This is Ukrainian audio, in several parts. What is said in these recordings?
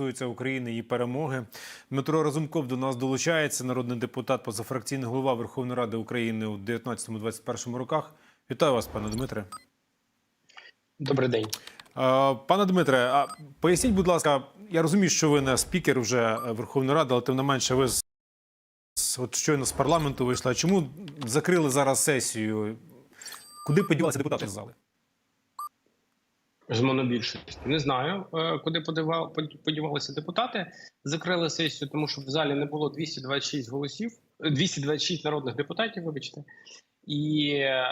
стосується України і перемоги. Дмитро Разумков до нас долучається, народний депутат, позафракційний голова Верховної Ради України у 19-21 роках. Вітаю вас, пане Дмитре. Добрий день. Пане Дмитре, а поясніть, будь ласка, я розумію, що ви не спікер вже Верховної Ради, але тим не менше, ви з от щойно з парламенту вийшли. Чому закрили зараз сесію? Куди поділися депутати з зали? З монобільшості не знаю, е, куди подівалися депутати. Закрили сесію, тому що в залі не було 226 голосів, е, 226 народних депутатів. Вибачте, і е,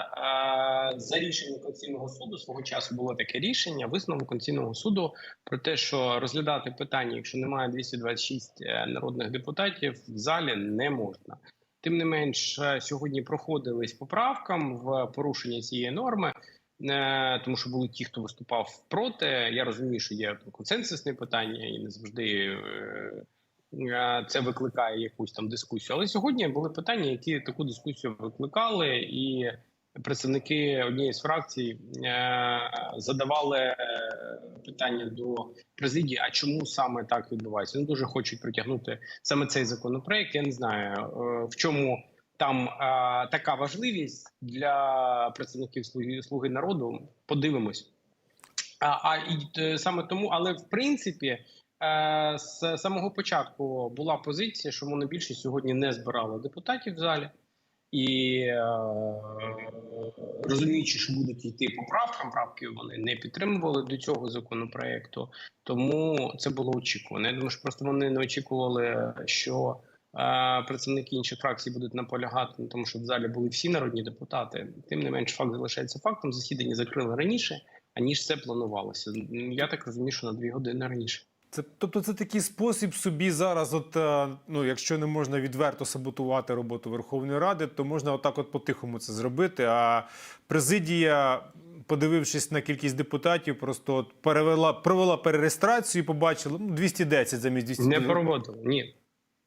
за рішенням Конституційного суду свого часу було таке рішення. Висновок Конституційного суду про те, що розглядати питання, якщо немає 226 е, народних депутатів, в залі не можна. Тим не менш, е, сьогодні проходились поправкам в порушення цієї норми. Е, тому що були ті, хто виступав проти. Я розумію, що є консенсусне питання, і не завжди е, е, це викликає якусь там дискусію. Але сьогодні були питання, які таку дискусію викликали, і представники однієї з фракцій задавали питання до президії: а чому саме так відбувається? Вони дуже хочуть притягнути саме цей законопроект. Я не знаю в чому там а, така важливість для представників слуги слуги народу. Подивимось. А, а і е, саме тому, але в принципі, е, з самого початку була позиція, що монобільшість сьогодні не збирала депутатів в залі. І е, розуміючи, що будуть йти поправкам, правки вони не підтримували до цього законопроекту, тому це було очікувано. Я думаю, що просто вони не очікували, що представники інших фракцій будуть наполягати на тому, щоб в залі були всі народні депутати. Тим не менш, факт залишається фактом. Засідання закрили раніше, аніж це планувалося. Я так розумію, що на дві години раніше. Це, тобто, це такий спосіб собі зараз, от, е, ну, якщо не можна відверто саботувати роботу Верховної Ради, то можна отак от по-тихому це зробити. А президія, подивившись на кількість депутатів, просто от перевела, провела перереєстрацію і побачила ну, 210 замість 200. Не проводили. Ні.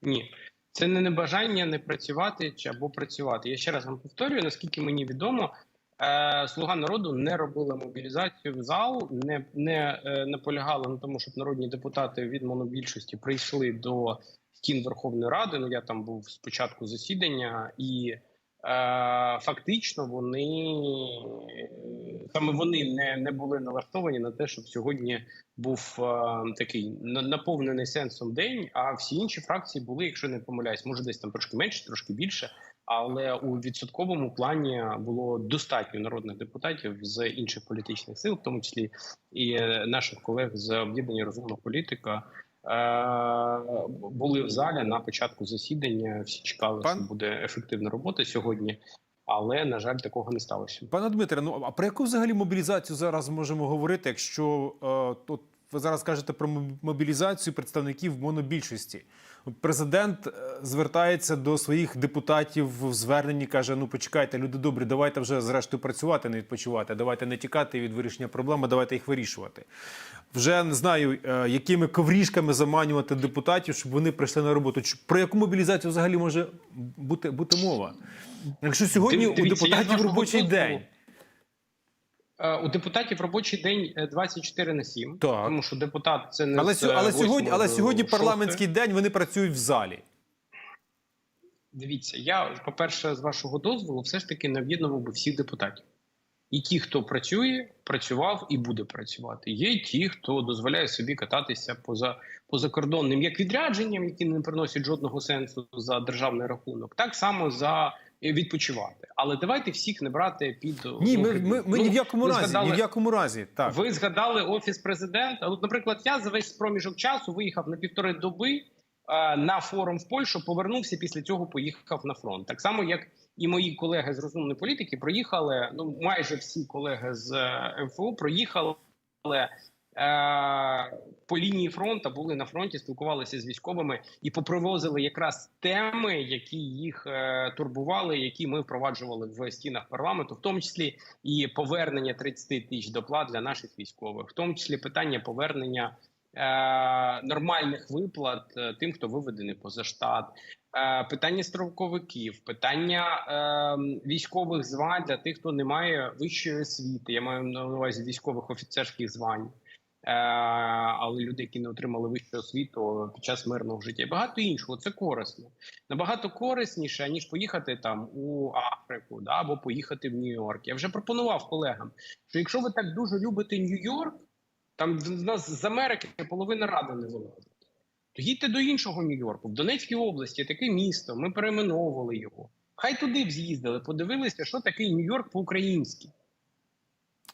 Ні. Це не небажання не працювати чи або працювати. Я ще раз вам повторюю, наскільки мені відомо, е, слуга народу не робила мобілізацію в зал, не, не е, наполягала на тому, щоб народні депутати від монобільшості прийшли до стін Верховної Ради. Ну я там був спочатку засідання, і фактично вони саме вони не, не були налаштовані на те, щоб сьогодні був е, такий на- наповнений сенсом день. А всі інші фракції були, якщо не помиляюсь, може десь там трошки менше, трошки більше. Але у відсотковому плані було достатньо народних депутатів з інших політичних сил, в тому числі і е, наших колег з об'єднання розумна політика. Е, Були в залі на початку засідання. Всі чекали, Пан- що буде ефективна робота сьогодні, але на жаль, такого не сталося. Пане Дмитре, ну а про яку взагалі мобілізацію зараз можемо говорити, якщо е, тут ви зараз кажете про мобілізацію представників монобільшості? Президент е, звертається до своїх депутатів в зверненні, каже: Ну почекайте, люди добрі, давайте вже зрештою працювати, не відпочивати. Давайте не тікати від вирішення проблем, а давайте їх вирішувати. Вже не знаю, е, якими ковріжками заманювати депутатів, щоб вони прийшли на роботу. Про яку мобілізацію взагалі може бути, бути мова? Якщо сьогодні Дивіться, у депутатів робочий день. Е, У депутатів робочий день е, 24 на 7, Так. тому що депутат це не Але, з, але е, сьогодні, але сьогодні парламентський день вони працюють в залі. Дивіться, я по-перше, з вашого дозволу, все ж таки не об'єднував би всіх депутатів. І ті, хто працює, працював і буде працювати. Є ті, хто дозволяє собі кататися поза позакордонним як відрядженням, які не приносять жодного сенсу за державний рахунок, так само за е, відпочивати. Але давайте всіх не брати під Ні, ми, ми, ми Ну, ні в якому разі, згадали- ні в якому разі. Так. Ви згадали офіс президента. От, наприклад, я за весь проміжок часу виїхав на півтори доби е, на форум в Польщу, повернувся після цього. Поїхав на фронт. Так само, як і мої колеги з розумної політики, проїхали. Ну майже всі колеги з е, МФО проїхали. Е, по лінії фронту були на фронті, спілкувалися з військовими і попривозили якраз теми, які їх е, турбували, які ми впроваджували в стінах парламенту, в тому числі і повернення 30 тисяч доплат для наших військових, в тому числі питання повернення е, нормальних виплат тим, хто виведений поза штат, питання строковиків, питання військових звань для тих, хто не має вищої освіти. Я маю на увазі військових офіцерських звань. Е, але люди, які не отримали вищу освіту під час мирного життя, багато іншого. Це корисно. Набагато корисніше, ніж поїхати там у Африку, да, або поїхати в Нью-Йорк. Я вже пропонував колегам, що якщо ви так дуже любите Нью-Йорк, там в нас з Америки половина ради не вилазить. То їдьте до іншого Нью-Йорку. В Донецькій області таке місто. Ми перейменовували його. Хай туди б з'їздили, подивилися, що таке Нью-Йорк по-українськи.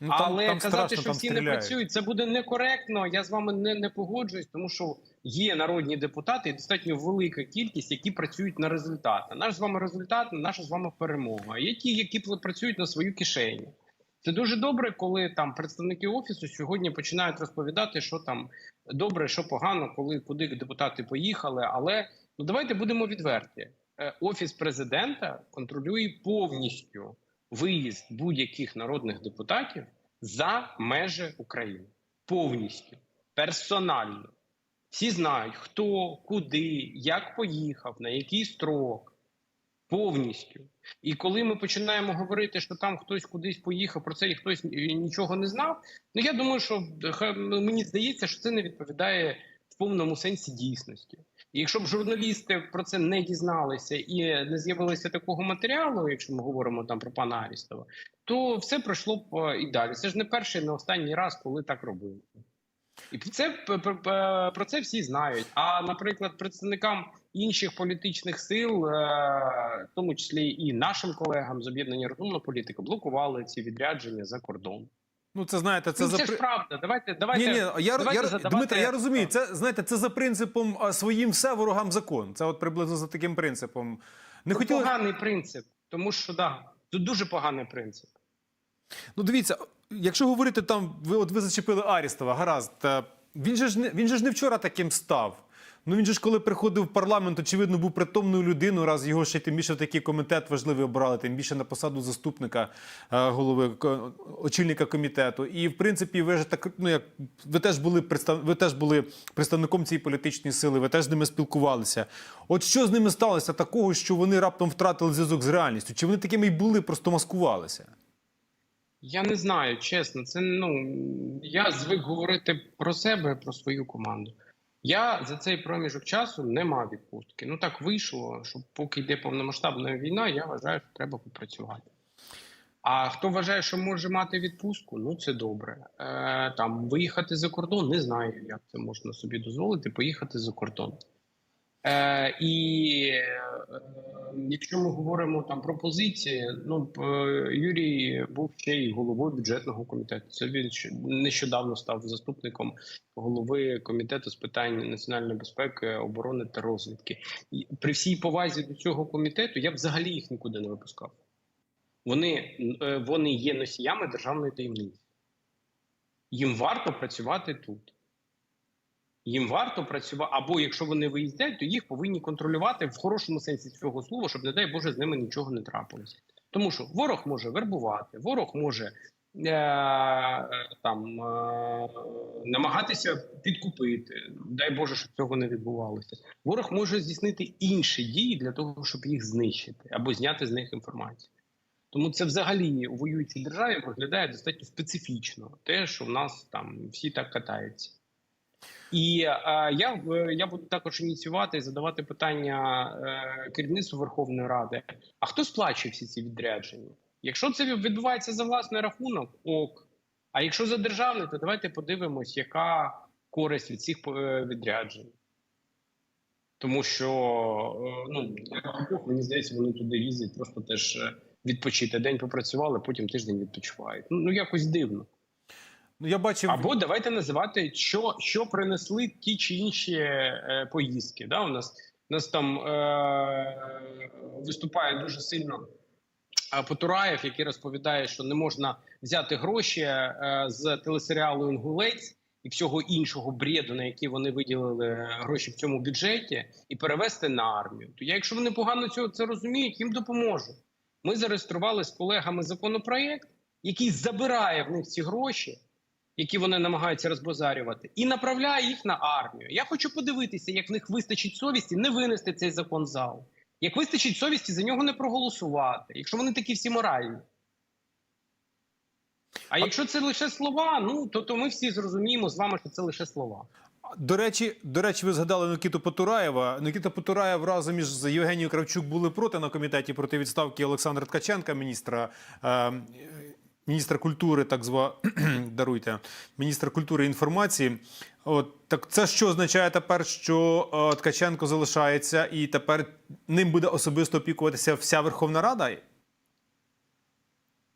Ну, Але казати, страшно, що там всі не працюють, це буде некоректно. Я з вами не, не погоджуюсь, тому що є народні депутати, і достатньо велика кількість, які працюють на результат. Наш з вами результат, наша з вами перемога. Є ті, які працюють на свою кишеню. Це дуже добре, коли там представники офісу сьогодні починають розповідати, що там добре, що погано, коли куди депутати поїхали. Але ну давайте будемо відверті. Е, Офіс президента контролює повністю виїзд будь-яких народних депутатів за межі України. Повністю персонально. Всі знають, хто, куди, як поїхав, на який строк. Повністю. І коли ми починаємо говорити, що там хтось кудись поїхав, про це і хтось нічого не знав. Ну я думаю, що мені здається, що це не відповідає в повному сенсі дійсності. Якщо б журналісти про це не дізналися і не з'явилося такого матеріалу, якщо ми говоримо там про пана Арістова, то все пройшло б е, і далі. Це ж не перший, не останній раз, коли так робили. І це про це всі знають. А наприклад, представникам інших політичних сил, е, в тому числі і нашим колегам з об'єднання розумна політика, блокували ці відрядження за кордон. Ну, це знаєте, це Це, за це ж правда. Давайте, давайте. Ні, ні, я, давайте я, задавати- Дмитро, я розумію. Це знаєте, це за принципом своїм все ворогам закон. Це от приблизно за таким принципом. Не Це хотіли поганий принцип, тому що да, тут дуже поганий принцип. Ну, дивіться, якщо говорити там, ви от ви зачепили Арістова, гаразд. Він же ж не він же ж не вчора таким став. Ну він же ж коли приходив в парламент, очевидно, був притомною людиною, раз його ще тим більше в такий комітет важливий обрали, тим більше на посаду заступника е, голови очільника комітету. І в принципі, ви ж так ну як ви теж були ви теж були представником цієї політичної сили, ви теж з ними спілкувалися. От що з ними сталося такого, що вони раптом втратили зв'язок з реальністю? Чи вони такими й були, просто маскувалися? Я не знаю, чесно. Це ну я звик говорити про себе, про свою команду. Я за цей проміжок часу не мав відпустки. Ну так вийшло, що поки йде повномасштабна війна, я вважаю, що треба попрацювати. А хто вважає, що може мати відпустку, ну це добре. Е, там виїхати за кордон, не знаю, як це можна собі дозволити, поїхати за кордон. Е, і е, якщо ми говоримо там про позиції, ну е, Юрій був ще й головою бюджетного комітету. Це він нещодавно став заступником голови комітету з питань національної безпеки, оборони та розвідки. І при всій повазі до цього комітету я б взагалі їх нікуди не випускав. Вони, вони є носіями державної таємниці. Їм варто працювати тут. Їм варто працювати, або якщо вони виїздять, то їх повинні контролювати в хорошому сенсі цього слова, щоб, не дай Боже, з ними нічого не трапилося. Тому що ворог може вербувати, ворог може е- там е- намагатися підкупити. Дай Боже, щоб цього не відбувалося. Ворог може здійснити інші дії для того, щоб їх знищити або зняти з них інформацію. Тому це взагалі у воюючій державі виглядає достатньо специфічно, те, що в нас там всі так катаються. І е, я, е, я буду також ініціювати і задавати питання е, керівництву Верховної Ради: а хто сплачує всі ці відрядження? Якщо це відбувається за власний рахунок, ок. А якщо за державний, то давайте подивимось, яка користь від цих е, відряджень. Тому що е, ну, мені здається, вони туди їздять просто теж відпочити. День попрацювали, потім тиждень відпочивають. Ну, ну якось дивно. Ну я бачив Або давайте називати, що, що принесли ті чи інші е, поїздки. Да? У нас у нас там е, виступає дуже сильно е, Потураєв, який розповідає, що не можна взяти гроші е, з телесеріалу Інгулець і всього іншого бреду, на який вони виділили гроші в цьому бюджеті, і перевести на армію. То я, якщо вони погано цього це розуміють, їм допоможу. Ми зареєстрували з колегами законопроєкт, який забирає в них ці гроші які вони намагаються розбазарювати, і направляє їх на армію. Я хочу подивитися, як в них вистачить совісті не винести цей закон в зал. Як вистачить совісті за нього не проголосувати, якщо вони такі всі моральні. А якщо це лише слова, ну то, то ми всі зрозуміємо з вами, що це лише слова. До речі, до речі, ви згадали Никиту Потураєва. Никита Потураєв разом із Євгенією Кравчук були проти на комітеті проти відставки Олександра Ткаченка, міністра. Е, Міністра культури, так зва даруйте, міністра культури і інформації. От так це що означає тепер, що е, Ткаченко залишається, і тепер ним буде особисто опікуватися вся Верховна Рада?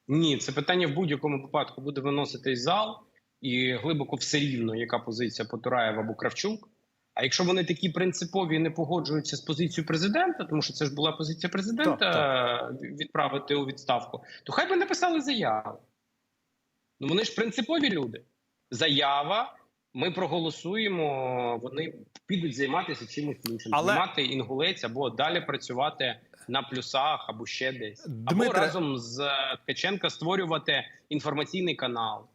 Ні, це питання в будь-якому випадку буде виноситись зал, і глибоко все рівно, яка позиція Потураєва або Кравчук. А якщо вони такі принципові і не погоджуються з позицією президента, тому що це ж була позиція президента Так, відправити у відставку, то хай би написали заяву. Ну вони ж принципові люди. Заява. Ми проголосуємо, вони підуть займатися чимось іншим, Але- знімати інгулець або далі працювати на плюсах або ще десь, Дмитре- або разом з Ткаченка створювати інформаційний канал.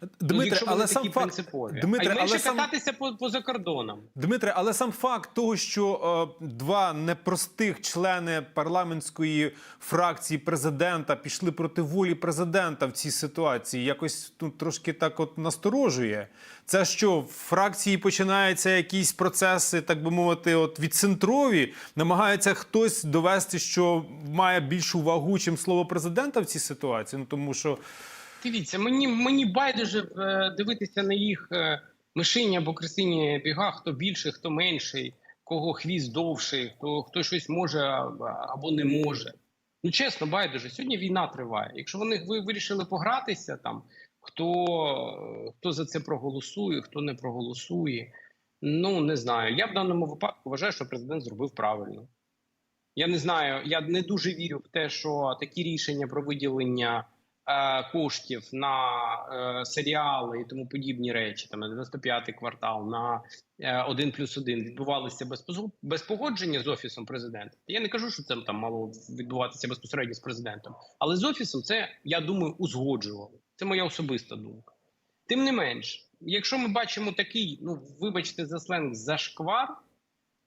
Ну, Дмитре, вони але сам факт, принципові, Дмитре, а й менше але сам кататися по, поза кордоном. Дмитре, але сам факт того, що е, два непростих члени парламентської фракції президента пішли проти волі президента в цій ситуації, якось ну, трошки так от насторожує. Це що в фракції починаються якісь процеси, так би мовити, от відцентрові, намагається хтось довести, що має більшу вагу, чим слово президента в цій ситуації. Ну тому що Дивіться, мені мені байдуже е, дивитися на їх е, мишині або красині біга, хто більший, хто менший, кого хвіст довший, хто хто щось може або не може. Ну чесно, байдуже. Сьогодні війна триває. Якщо вони ви вирішили погратися там, хто, хто за це проголосує, хто не проголосує. Ну не знаю. Я в даному випадку вважаю, що президент зробив правильно. Я не знаю, я не дуже вірю в те, що такі рішення про виділення коштів на е, серіали і тому подібні речі, там на 95-й квартал, на е, 1 плюс 1 відбувалися без, без погодження з офісом президента. Я не кажу, що це там мало відбуватися безпосередньо з президентом, але з офісом це я думаю узгоджували. Це моя особиста думка. Тим не менш, якщо ми бачимо такий, ну вибачте за сленг, зашквар,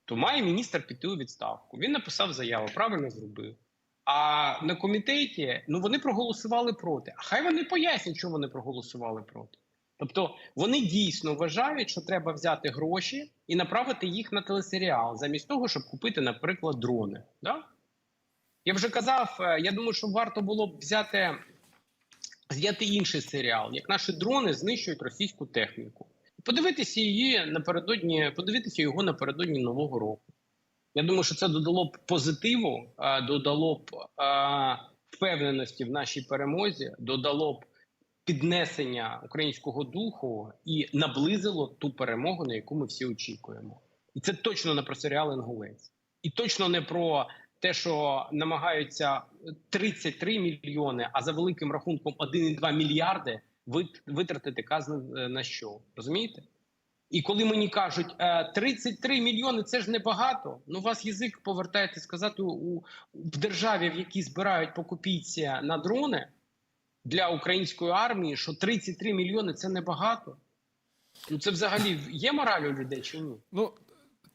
то має міністр піти у відставку. Він написав заяву, правильно зробив. А на комітеті ну вони проголосували проти. А хай вони пояснять, чому вони проголосували проти. Тобто вони дійсно вважають, що треба взяти гроші і направити їх на телесеріал, замість того, щоб купити, наприклад, дрони. Да? Я вже казав, е, я думаю, що варто було б взяти, зняти інший серіал, як наші дрони знищують російську техніку. Подивитися її напередодні, подивитися його напередодні нового року. Я думаю, що це додало б позитиву, додало б впевненості в нашій перемозі, додало б піднесення українського духу і наблизило ту перемогу, на яку ми всі очікуємо. І це точно не про серіал Інгулець, і точно не про те, що намагаються 33 мільйони, а за великим рахунком 1,2 мільярди вит- витратити казни е, на що розумієте? І коли мені кажуть, «Е, 33 мільйони це ж небагато. Ну, вас язик повертаєте сказати у, в державі, в якій збирають по копійці на дрони для української армії, що 33 мільйони це небагато. Ну це взагалі є мораль у людей чи ні? ну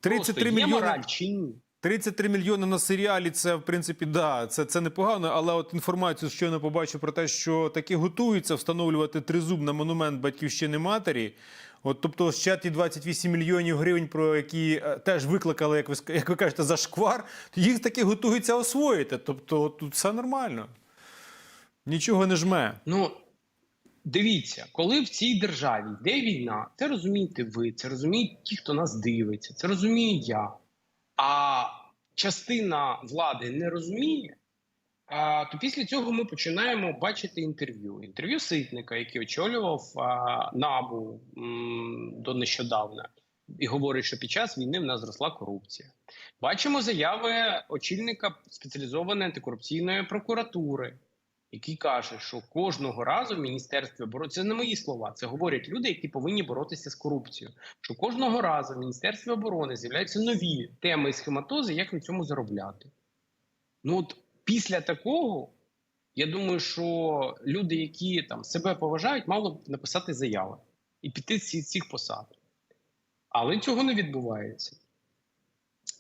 Просто 33 є мільйони. мораль чи ні? 33 мільйони на серіалі це в принципі да, це, це непогано. Але от інформацію щойно побачив про те, що таки готуються встановлювати тризуб на монумент батьківщини матері. От, тобто, ще ті 28 мільйонів гривень, про які е, теж викликали, як ви як ви кажете, зашквар, їх таки готуються освоїти. Тобто тут все нормально. Нічого не жме. Ну дивіться, коли в цій державі йде війна, це розумієте ви, це розуміють ті, хто нас дивиться, це розумію я. А частина влади не розуміє. То після цього ми починаємо бачити інтерв'ю. Інтерв'ю Ситника, який очолював набу до нещодавна, і говорить, що під час війни в нас зросла корупція. Бачимо заяви очільника спеціалізованої антикорупційної прокуратури, який каже, що кожного разу в міністерстві оборони це не мої слова, це говорять люди, які повинні боротися з корупцією. Що кожного разу в міністерстві оборони з'являються нові теми і схематози, як на цьому заробляти. Ну от після такого, я думаю, що люди, які там себе поважають, мали б написати заяви і піти з цих посад. Але цього не відбувається.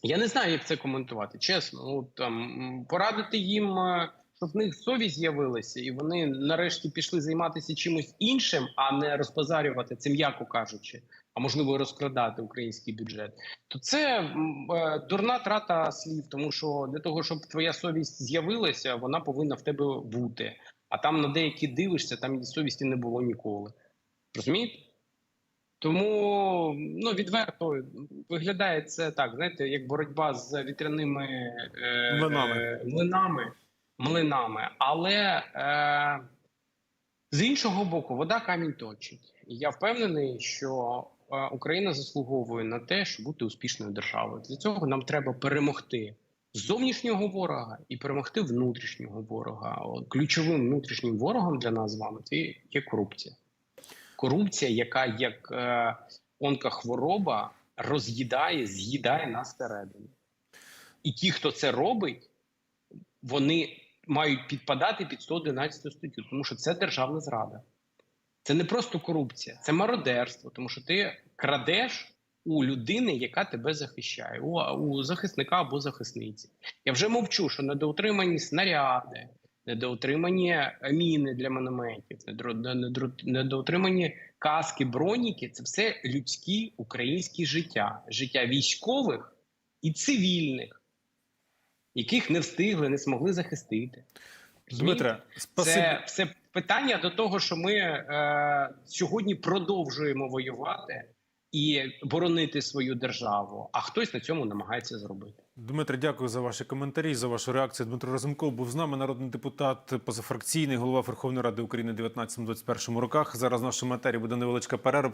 Я не знаю, як це коментувати. Чесно, ну там порадити їм, е, щоб в них совість з'явилася, і вони нарешті пішли займатися чимось іншим, а не розпозарювати це, м'яко кажучи, а можливо розкрадати український бюджет. То це е, дурна трата слів, тому що для того, щоб твоя совість з'явилася, вона повинна в тебе бути. А там на деякі дивишся, там совісті не було ніколи. Розумієте? Тому ну відверто виглядає це так, знаєте, як боротьба з вітряними е, Млинами. Млинами. Але е, з іншого боку, вода камінь точить. Я впевнений, що е, Україна заслуговує на те, щоб бути успішною державою. Для цього нам треба перемогти зовнішнього ворога і перемогти внутрішнього ворога. Ключовим внутрішнім ворогом для нас з вами це є корупція. Корупція, яка як е, онкохвороба роз'їдає, з'їдає нас всередині. І ті, хто це робить, вони мають підпадати під 111 статтю, тому що це державна зрада. Це не просто корупція, це мародерство, тому що ти крадеш у людини, яка тебе захищає, у, у захисника або захисниці. Я вже мовчу, що недоотримані снаряди, недоотримані міни для недро- недоотримані каски, броніки це все людські українські життя, життя військових і цивільних, яких не встигли, не змогли захистити. Дмитре, спасибі. Це все питання до того, що ми е, сьогодні продовжуємо воювати і боронити свою державу, а хтось на цьому намагається зробити. Дмитре, дякую за ваші коментарі, за вашу реакцію. Дмитро Разумков був з нами, народний депутат, позафракційний голова Верховної Ради України у 19-21 роках. Зараз в нашій матері буде невеличка перерва.